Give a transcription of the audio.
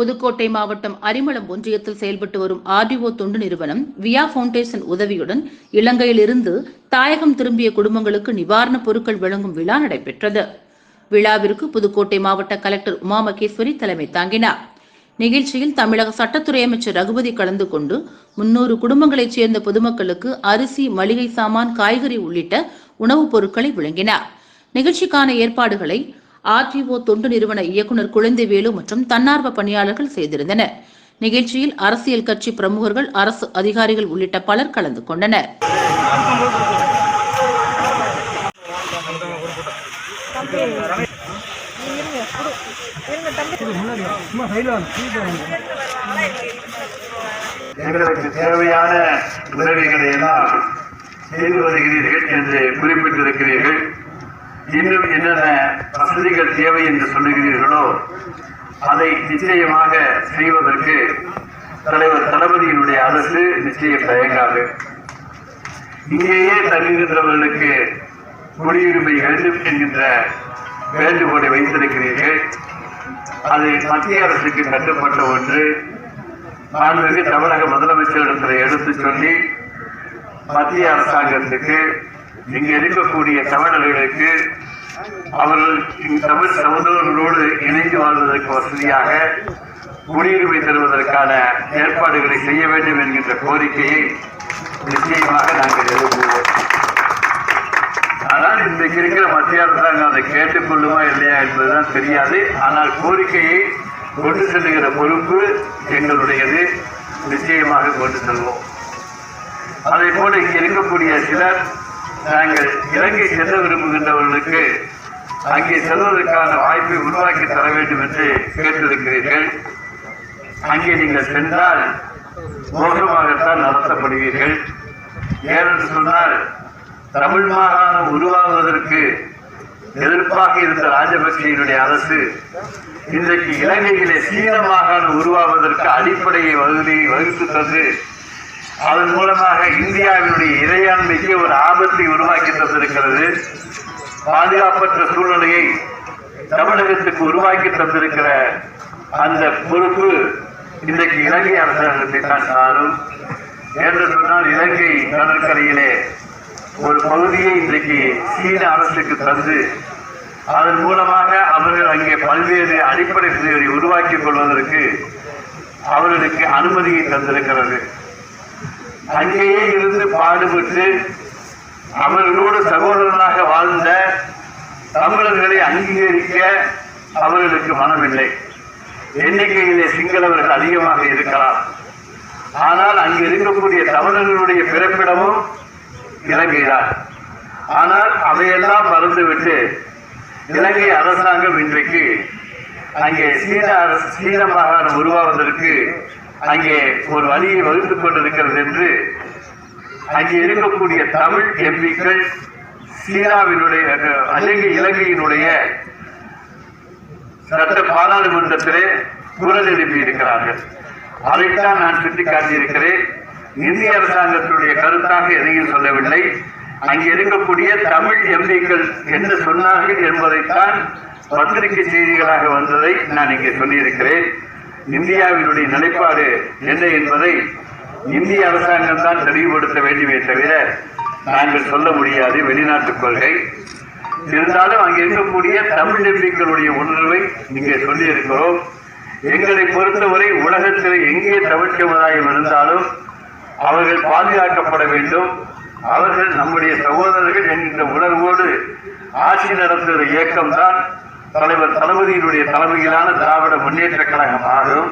புதுக்கோட்டை மாவட்டம் அரிமளம் ஒன்றியத்தில் செயல்பட்டு வரும் ஆர்டிஓ தொண்டு நிறுவனம் வியா ஃபவுண்டேஷன் உதவியுடன் இலங்கையிலிருந்து தாயகம் திரும்பிய குடும்பங்களுக்கு நிவாரணப் பொருட்கள் வழங்கும் விழா நடைபெற்றது. விழாவிற்கு புதுக்கோட்டை மாவட்ட கலெக்டர் உமா மகேஸ்வரி தலைமை தாங்கினார். நிகழ்ச்சியில் தமிழக சட்டத்துறை அமைச்சர் ரகுபதி கலந்து கொண்டு முன்னூறு குடும்பங்களைச் சேர்ந்த பொதுமக்களுக்கு அரிசி மளிகை சாமான் காய்கறி உள்ளிட்ட உணவுப் பொருட்களை வழங்கினார். நிகழ்ச்சிக்கான ஏற்பாடுகளை ஆர்டிஓ தொண்டு நிறுவன இயக்குநர் குழந்தைவேலு மற்றும் தன்னார்வ பணியாளர்கள் செய்திருந்தனர். நிகழ்ச்சியில் அரசியல் கட்சி பிரமுகர்கள் அரசு அதிகாரிகள் உள்ளிட்ட பலர் கலந்து கொண்டனர். எங்களுக்கு தேவையான உதவிகளை எல்லாம் செய்து வருகிறீர்கள் என்று குறிப்பிட்டிருக்கிறீர்கள். இன்னும் என்னென்ன வசதிகள் தேவை என்று சொல்லுகிறீர்களோ அதை நிச்சயமாக செய்வதற்கு தலைவர் தளபதியினுடைய அரசு நிச்சயம் தயங்காது. இங்கேயே தங்குகின்றவர்களுக்கு குடியுரிமை வேண்டும் என்கின்ற வேண்டுகோளை வைத்திருக்கிறீர்கள். அது மத்திய அரசுக்கு கட்டுப்பட்ட ஒன்று. மாண்புமிகு தமிழக முதலமைச்சரிடத்தில் எடுத்து சொல்லி மத்திய அரசாங்கத்துக்கு இங்கு இருக்கக்கூடிய தமிழர்களுக்கு அவர்கள் தமிழ் சகோதரர்களோடு இணைந்து வாழ்வதற்கு வசதியாக குடியுரிமை தருவதற்கான ஏற்பாடுகளை செய்ய வேண்டும் என்கின்ற கோரிக்கையை நிச்சயமாக நாங்கள் எழுப்புவோம் ஆனால் இன்றைக்கு இருக்கிற மத்திய அரசாங்கம் அதை கேட்டுக்கொள்ளுமா இல்லையா என்பதுதான் தெரியாது. ஆனால் கோரிக்கையை கொண்டு செல்லுகிற பொறுப்பு எங்களுடையது. நிச்சயமாக கொண்டு செல்வோம். அதே போல இங்கே இருக்கக்கூடிய சிலர் நாங்கள் இலங்கை செல்ல விரும்புகின்றவர்களுக்கு அங்கே செல்வதற்கான வாய்ப்பை உருவாக்கி தர வேண்டும் என்று கேட்டிருக்கிறீர்கள். அங்கே நீங்கள் சென்றால் மோசமாகத்தான் நடத்தப்படுவீர்கள். ஏனென்று சொன்னால் தமிழ் மாகாணம் உருவாகுவதற்கு எதிர்ப்பாக இருந்த ராஜபக்சேயினுடைய அரசு இன்றைக்கு இலங்கையிலே சீன மாகாணம் உருவாவதற்கு அடிப்படையை வகுதி வகுத்து தந்து அதன் மூலமாக இந்தியாவினுடைய இறையாண்மைக்கு ஒரு ஆபத்தை உருவாக்கி தந்திருக்கிறது. பாதுகாப்பற்ற சூழ்நிலையை தமிழகத்துக்கு உருவாக்கி தந்திருக்கிற அந்த பொறுப்பு இன்றைக்கு இலங்கை அரசாங்கத்தை தான் சாரும் என்று சொன்னால் இலங்கை கடற்கரையிலே ஒரு பகுதியை இன்றைக்கு சீன அரசுக்கு தந்து அதன் மூலமாக அவர்கள் அங்கே பல்வேறு அடிப்படை வசதிகளை உருவாக்கிக் கொள்வதற்கு அவர்களுக்கு அனுமதியை தந்திருக்கிறது. அங்கேயே இருந்து பாடுபட்டு அவர்களோடு சகோதரனாக வாழ்ந்த தமிழர்களை அங்கீகரிக்க அவர்களுக்கு மனமில்லை. எண்ணிக்கையிலே சிங்களவர்கள் அதிகமாக இருக்கலாம். ஆனால் அங்கு இருக்கக்கூடிய தமிழர்களுடைய பிறப்பிடமும் இலங்கைதான். ஆனால் அதையெல்லாம் மறந்துவிட்டு இலங்கை அரசாங்கம் இன்றைக்கு அங்கே சீன அரசு சீன மாகாணம் உருவாவதற்கு அங்கே ஒரு வழியை வகுத்துக் கொண்டிருக்கிறது என்று அங்கே இருக்கக்கூடிய தமிழ் எம்பிக்கள் சீனாவினுடைய இலங்கை இலங்கையினுடைய சட்ட பாராளுமன்றத்திலே குரல் எழுப்பி இருக்கிறார்கள் அதைத்தான் நான் சுட்டிக்காட்டியிருக்கிறேன். இந்திய அரசாங்கத்துடைய கருத்தாக எதையும் சொல்லவில்லை. அங்கே இருக்கக்கூடிய தமிழ் எம்பிக்கள் என்ன சொன்னார்கள் என்பதைத்தான் பத்திரிகை செய்திகளாக வந்ததை நான் இங்கே சொல்லியிருக்கிறேன். இந்தியாவினுடைய நிலைப்பாடு என்ன என்பதை இந்திய அரசாங்கம் தான் தெளிவுபடுத்த வேண்டுமே தவிர நாங்கள் சொல்ல முடியாது. வெளிநாட்டு கொள்கை. இருந்தாலும் அங்கே இருக்கக்கூடிய தமிழ் எம்பிக்களுடைய உணர்வை இங்கே சொல்லியிருக்கிறோம். எங்களை பொறுத்தவரை உலகத்தில் எங்கே தமிழ் சமுதாயம் இருந்தாலும் அவர்கள் பாதுகாக்கப்பட வேண்டும். அவர்கள் நம்முடைய சகோதரர்கள் என்கின்ற உணர்வோடு ஆட்சி நடத்துகிற இயக்கம்தான் தலைவர் தளபதியினுடைய தலைமையிலான திராவிட முன்னேற்ற கழகம் ஆகும்